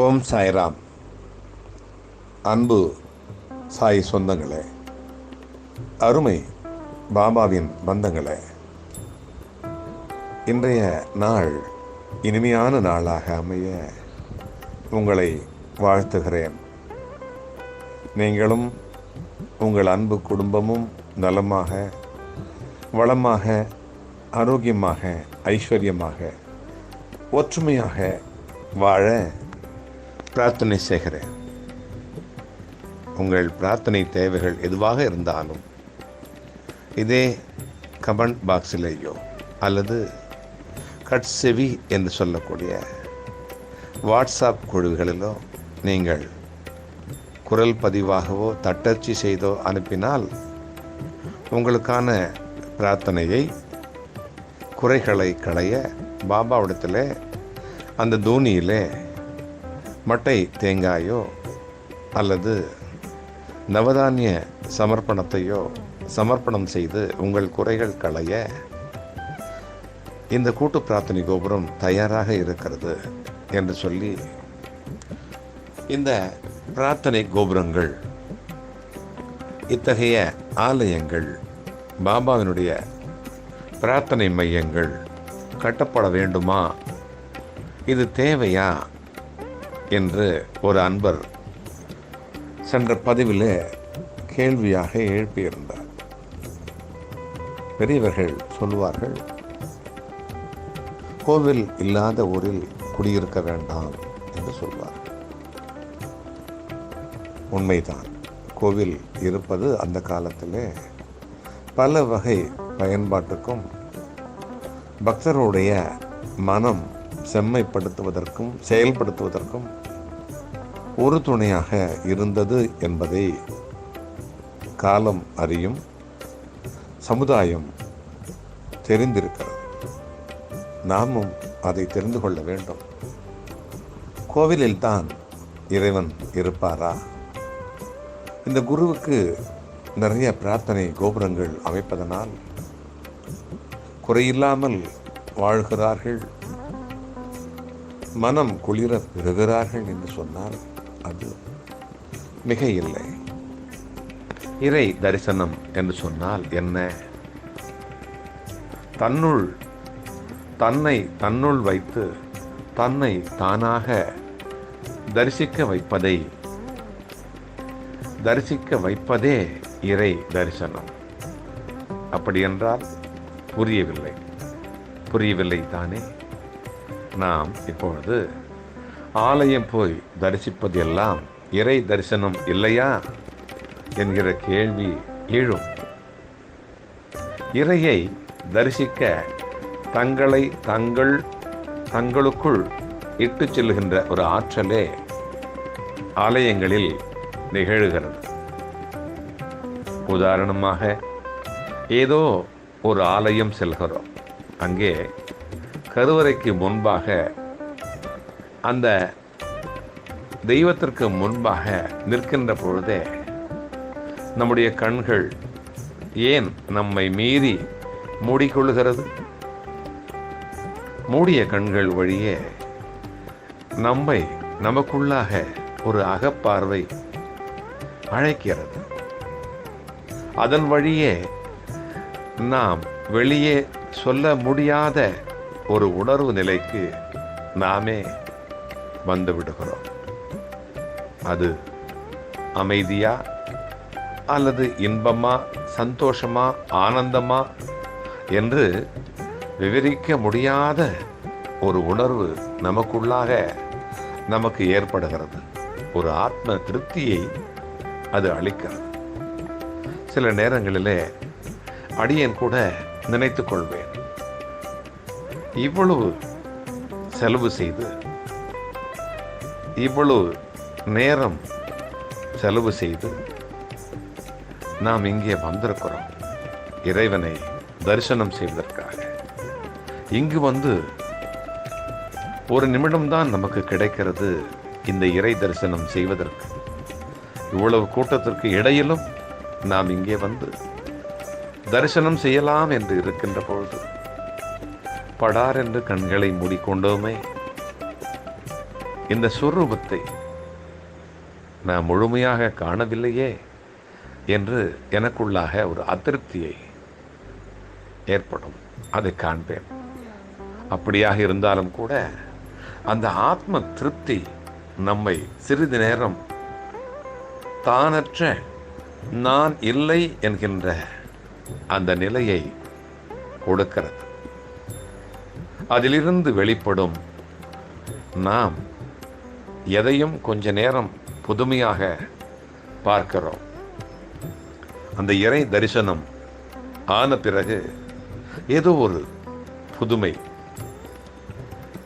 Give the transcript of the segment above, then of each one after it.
ஓம் சாய்ராம். அன்பு சாய் சொந்தங்களே அருமை பாபாவின் பந்தங்களே இன்றைய நாள் இனிமையான நாளாக அமைய உங்களை வாழ்த்துகிறேன். நீங்களும் உங்கள் அன்பு குடும்பமும் நலமாக வளமாக ஆரோக்கியமாக ஐஸ்வர்யமாக ஒற்றுமையாக வாழ பிரார்த்தனை செய்கிறேன் உங்கள் பிரார்த்தனை தேவைகள் எதுவாக இருந்தாலும் இதே கமெண்ட் பாக்ஸிலேயோ அல்லது கட் செவி என்று சொல்லக்கூடிய வாட்ஸ்அப் குழுவிகளிலோ நீங்கள் குரல் பதிவாகவோ தட்டச்சு செய்தோ அனுப்பினால் உங்களுக்கான பிரார்த்தனையை குறைகளை களைய பாபாவிடத்தில் அந்த தூணியிலே மட்டை தேங்காயோ அல்லது நவதானிய சமர்ப்பணத்தையோ சமர்ப்பணம் செய்து உங்கள் குறைகள் களைய இந்த கூட்டு பிரார்த்தனை கோபுரம் தயாராக இருக்கிறது என்று சொல்லி இந்த பிரார்த்தனை கோபுரங்கள் இத்தகைய ஆலயங்கள் பாபாவினுடைய பிரார்த்தனை மையங்கள் கட்டப்பட வேண்டுமா? இது தேவையா? என்று ஒரு அன்பர் சென்ற பதிவில் கேள்வியாக எழுப்பியிருந்தார். பெரியவர்கள் சொல்வார்கள் கோவில் இல்லாத ஊரில் குடியிருக்க வேண்டாம் என்று சொல்வார் உண்மைதான் கோவில் இருப்பது அந்த காலத்திலே பல வகை பயன்பாட்டுக்கும் பக்தருடைய மனம் செம்மைப்படுத்துவதற்கும் செயல்படுத்துவதற்கும் ஒரு துணையாக இருந்தது என்பதை காலம் அறியும் சமுதாயம் தெரிந்திருக்கிறது. நாமும் அதை தெரிந்து கொள்ள வேண்டும். கோவிலில்தான் இறைவன் இருப்பாரா? இந்த குருவுக்கு நிறைய பிரார்த்தனை கோபுரங்கள் அமைப்பதனால் குறையில்லாமல் வாழ்கிறார்கள். மனம் குளிர பெறுகிறார்கள் என்று சொன்னால் அது மிக இல்லை இறை தரிசனம் என்று சொன்னால் என்ன? தன்னுள் தன்னை தன்னுள் வைத்து தன்னை தானாக தரிசிக்க வைப்பதை தரிசிக்க வைப்பதே இறை தரிசனம். அப்படி என்றால் புரியவில்லை. புரியவில்லை தானே? நாம் இப்பொழுது ஆலயம் போய் தரிசிப்பது எல்லாம் இறை தரிசனம் இல்லையா? என்கிற கேள்வி எழும். இறையை தரிசிக்க தங்களை தங்கள் தங்களுக்குள் இட்டு செல்லுகின்ற ஒரு ஆற்றலே ஆலயங்களில் நிகழ்கிறது. உதாரணமாக ஏதோ ஒரு ஆலயம் செல்கிறோம். அங்கே கருவறைக்கு முன்பாக அந்த தெய்வத்திற்கு முன்பாக நிற்கின்ற பொழுதே நம்முடைய கண்கள் ஏன் நம்மை மீறி மூடிக்கொள்கிறது? மூடிய கண்கள் வழியே நம்மை நமக்குள்ளாக ஒரு அகப்பார்வை அழைக்கிறது. அதன் வழியே நாம் வெளியே சொல்ல முடியாத ஒரு உணர்வு நிலைக்கு நாமே வந்து விடுகிறோம். அது அமைதியா அல்லது இன்பமா சந்தோஷமா ஆனந்தமா என்று விவரிக்க முடியாத ஒரு உணர்வு நமக்குள்ளாக நமக்கு ஏற்படுகிறது. ஒரு ஆத்ம திருப்தியை அது அளிக்கிறது. சில நேரங்களிலே அடியன் கூட நினைத்து கொள்வேன். இவ்வளவு செலவு செய்து இவ்வளவு நேரம் செலவு செய்து நாம் இங்கே வந்திருக்கிறோம். இறைவனை தரிசனம் செய்வதற்காக. இங்கு வந்து ஒரு நிமிடம்தான் நமக்கு கிடைக்கிறது இந்த இறை தரிசனம் செய்வதற்கு. இவ்வளவு கூட்டத்திற்கு இடையிலும் நாம் இங்கே வந்து தரிசனம் செய்யலாம் என்று இருக்கின்ற பொழுது படார் என்று கண்களை மூடிக்கொண்டோமே. இந்த சுரூபத்தை நான் முழுமையாக காணவில்லையே என்று எனக்குள்ளாக ஒரு அதிருப்தியை ஏற்படும். அதை காண்பேன். அப்படியாக இருந்தாலும் கூட அந்த ஆத்ம திருப்தி நம்மை சிறிது நேரம் தானற்ற நான் இல்லை என்கின்ற அந்த நிலையை கொடுக்கிறது அதிலிருந்து வெளிப்படும். நாம் எதையும் கொஞ்ச நேரம் புதுமையாக பார்க்கிறோம். அந்த இறை தரிசனம் ஆன பிறகு ஏதோ ஒரு புதுமை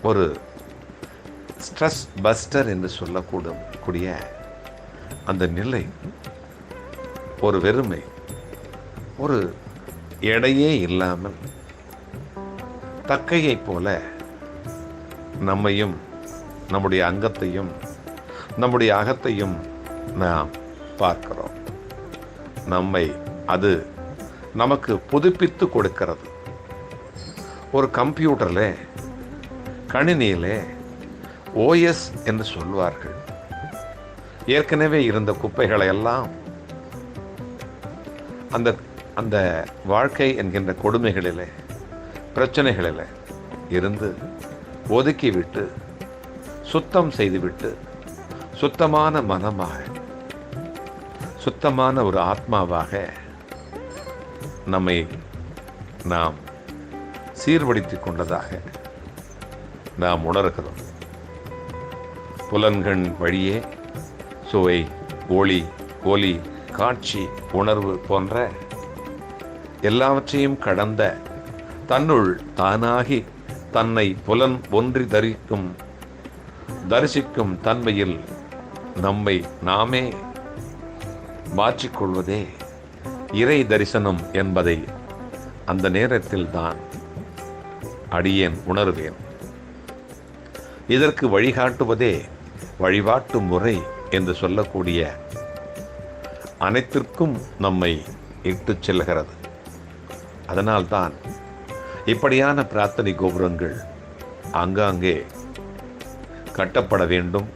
ஒரு ஸ்ட்ரெஸ் பஸ்டர் என்று சொல்லக்கூடும் கூடிய அந்த நிலை ஒரு வெறுமை ஒரு எடையே இல்லாமல் தக்கையைப் போல நம்மையும் நம்முடைய அங்கத்தையும் நம்முடைய அகத்தையும் நாம் பார்க்கிறோம். நம்மை அது நமக்கு புதுப்பித்து கொடுக்கிறது. ஒரு கம்ப்யூட்டரில் கணினியிலே ஓஎஸ் என்று சொல்வார்கள். ஏற்கனவே இருந்த குப்பைகளை எல்லாம் அந்த அந்த வாழ்க்கை என்கின்ற கொடுமைகளிலே பிரச்சனைகளில் இருந்து ஒதுக்கிவிட்டு சுத்தம் செய்துவிட்டு சுத்தமான மனமாக சுத்தமான ஒரு ஆத்மாவாக நம்மை நாம் சீர்படுத்திக் கொண்டதாக நாம் உணர்கிறோம். புலன்கண் வழியே சுவை ஒளி ஒலி காட்சி உணர்வு போன்ற எல்லாவற்றையும் கடந்த தன்னுள் தானாகி தன்னை புலன் ஒன்றி தரிக்கும் தரிசிக்கும் தன்மையில் நம்மை நாமே மாற்றிக்கொள்வதே இறை தரிசனம் என்பதை அந்த நேரத்தில் தான் அடியேன் உணர்வேன். இதற்கு வழிகாட்டுவதே வழிபாட்டு முறை என்று சொல்லக்கூடிய அனைத்திற்கும் நம்மை இட்டுச் செல்கிறது. அதனால்தான் இப்படியான பிரார்த்தனை கோபுரங்கள் ஆங்காங்கே கட்டப்பட வேண்டும்.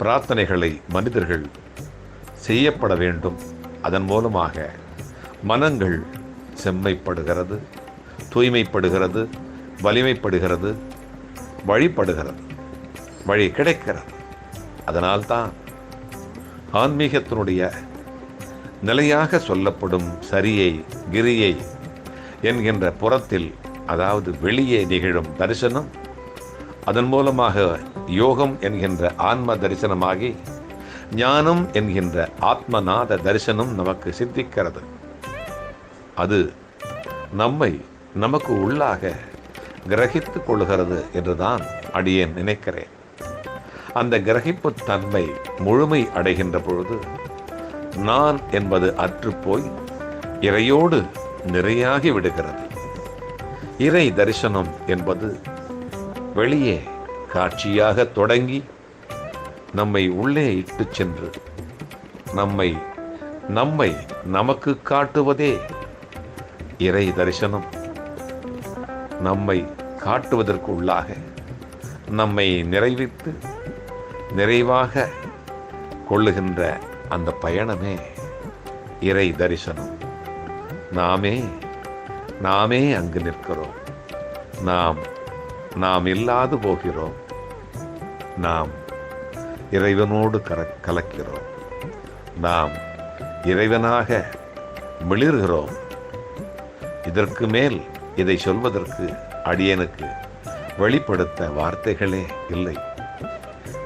பிரார்த்தனைகளை மனிதர்கள் செய்யப்பட வேண்டும். அதன் மூலமாக மனங்கள் செம்மைப்படுகிறது தூய்மைப்படுகிறது வலிமைப்படுகிறது வழிபடுகிறது வழி கிடைக்கிறது. அதனால்தான் ஆன்மீகத்தினுடைய நிலையாக சொல்லப்படும் சரியை கிரியை என்கின்ற புறத்தில் அதாவது வெளியே நிகழும் தரிசனம் அதன் மூலமாக யோகம் என்கின்ற ஆன்ம தரிசனமாகி ஞானம் என்கின்ற ஆத்மநாத தரிசனம் நமக்கு சித்திக்கிறது. அது நம்மை நமக்கு உள்ளாக கிரகித்துக் கொள்கிறது என்றுதான் அடியேன் நினைக்கிறேன். அந்த கிரகிப்பு தன்மை முழுமை அடைகின்ற பொழுது நான் என்பது அற்றுப்போய் இறையோடு நிறையாகி விடுகிறது. இறை தரிசனம் என்பது வெளியே காட்சியாக தொடங்கி நம்மை உள்ளே இட்டு சென்று நம்மை நம்மை நமக்கு காட்டுவதே இறை தரிசனம். நம்மை காட்டுவதற்கு உள்ளாக நம்மை நிறைவித்து நிறைவாக கொள்ளுகின்ற அந்த பயணமே இறை தரிசனம். நாமே நாமே அங்கு நிற்கிறோம். நாம் நாம் இல்லாது போகிறோம். நாம் இறைவனோடு கர கலக்கிறோம். நாம் இறைவனாக மிளிர்கிறோம். இதற்கு மேல் இதை சொல்வதற்கு அடியனுக்கு வெளிப்படுத்த வார்த்தைகளே இல்லை.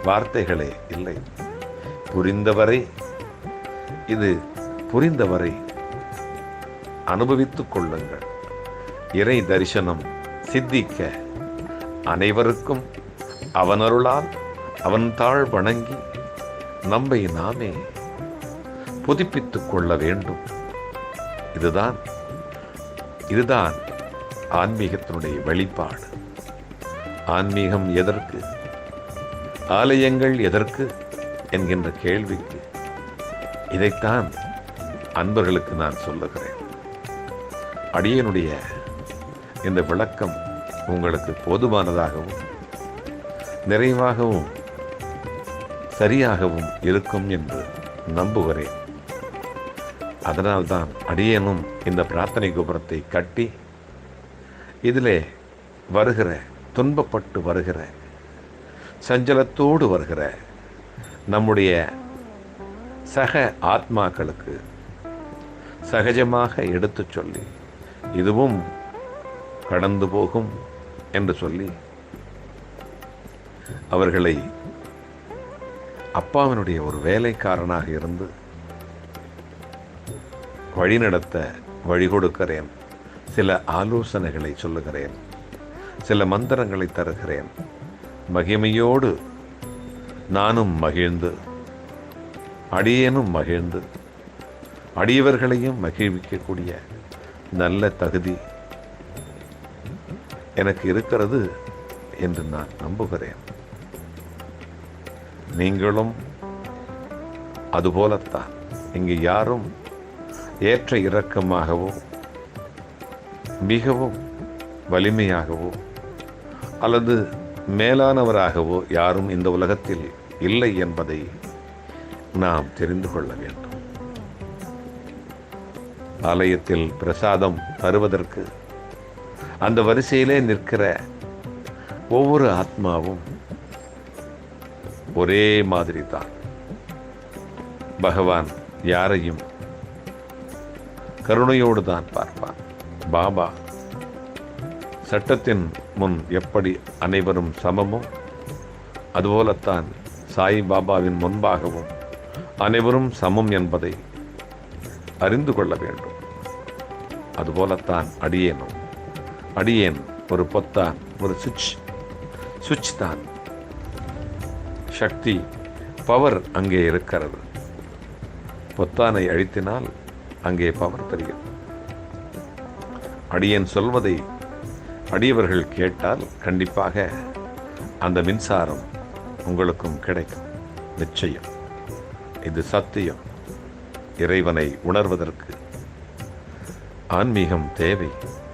வார்த்தைகளே இல்லை. புரிந்தவரை இது புரிந்தவரை அனுபவித்துக் கொள்ளுங்கள். இறை தரிசனம் சித்திக்க அனைவருக்கும் அவனருளால் அவன் தாழ் வணங்கி நம்மை நாமே புதுப்பித்துக் கொள்ள வேண்டும். இதுதான் இதுதான் ஆன்மீகத்தினுடைய வெளிப்பாடு. ஆன்மீகம் எதற்கு? ஆலயங்கள் எதற்கு? என்கின்ற கேள்விக்கு இதைத்தான் அன்பர்களுக்கு நான் சொல்லுகிறேன். அடியனுடைய இந்த விளக்கம் உங்களுக்கு போதுமானதாகவும் நிறைவாகவும் சரியாகவும் இருக்கும் என்று நம்புகிறேன். அதனால்தான் அடியேனும் இந்த பிரார்த்தனை கோபுரத்தை கட்டி இதிலே வருகிற துன்பப்பட்டு வருகிற சஞ்சலத்தோடு வருகிற நம்முடைய சக ஆத்மாக்களுக்கு சகஜமாக எடுத்துச் சொல்லி இதுவும் கடந்து போகும் என்று சொல்லி அவர்களை அப்பாவினுடைய ஒரு வேலைக்காரனாக இருந்து வழிநடத்த வழி கொடுக்கிறேன். சில ஆலோசனைகளை சொல்லுகிறேன். சில மந்திரங்களை தருகிறேன். மகிமையோடு நானும் மகிழ்ந்து அடியேனும் மகிழ்ந்து அடியவர்களையும் மகிழ்விக்கக்கூடிய நல்ல தகுதி எனக்கு இருக்கிறது என்று நான் நம்புகிறேன். நீங்களும் அதுபோலத்தான். இங்கு யாரும் ஏற்ற இறக்கமாகவோ மிகவும் வலிமையாகவோ அல்லது மேலானவராகவோ யாரும் இந்த உலகத்தில் இல்லை என்பதை நாம் தெரிந்து கொள்ள வேண்டும். ஆலயத்தில் பிரசாதம் தருவதற்கு அந்த வரிசையிலே நிற்கிற ஒவ்வொரு ஆத்மாவும் ஒரே மாதிரி தான் பகவான் யாரையும் கருணையோடு தான் பார்ப்பான். பாபா சட்டத்தின் முன் எப்படி அனைவரும் சமமோ அதுபோலத்தான் சாய் பாபாவின் முன்பாகவும் அனைவரும் சமம் என்பதை அறிந்து கொள்ள வேண்டும். அதுபோலத்தான் அடியேனும். அடியேன் ஒரு பொத்தா ஒரு சுவிட்ச். சுவிட்ச் தான். சக்தி பவர் அங்கே இருக்கிறது. பொத்தானை அழித்தினால் அங்கே பவர் தெரியும் அடியேன் சொல்வதை அடியவர்கள் கேட்டால் கண்டிப்பாக அந்த மின்சாரம் உங்களுக்கும் கிடைக்கும். நிச்சயம். இது சத்தியம். இறைவனை உணர்வதற்கு ஆன்மீகம் தேவை.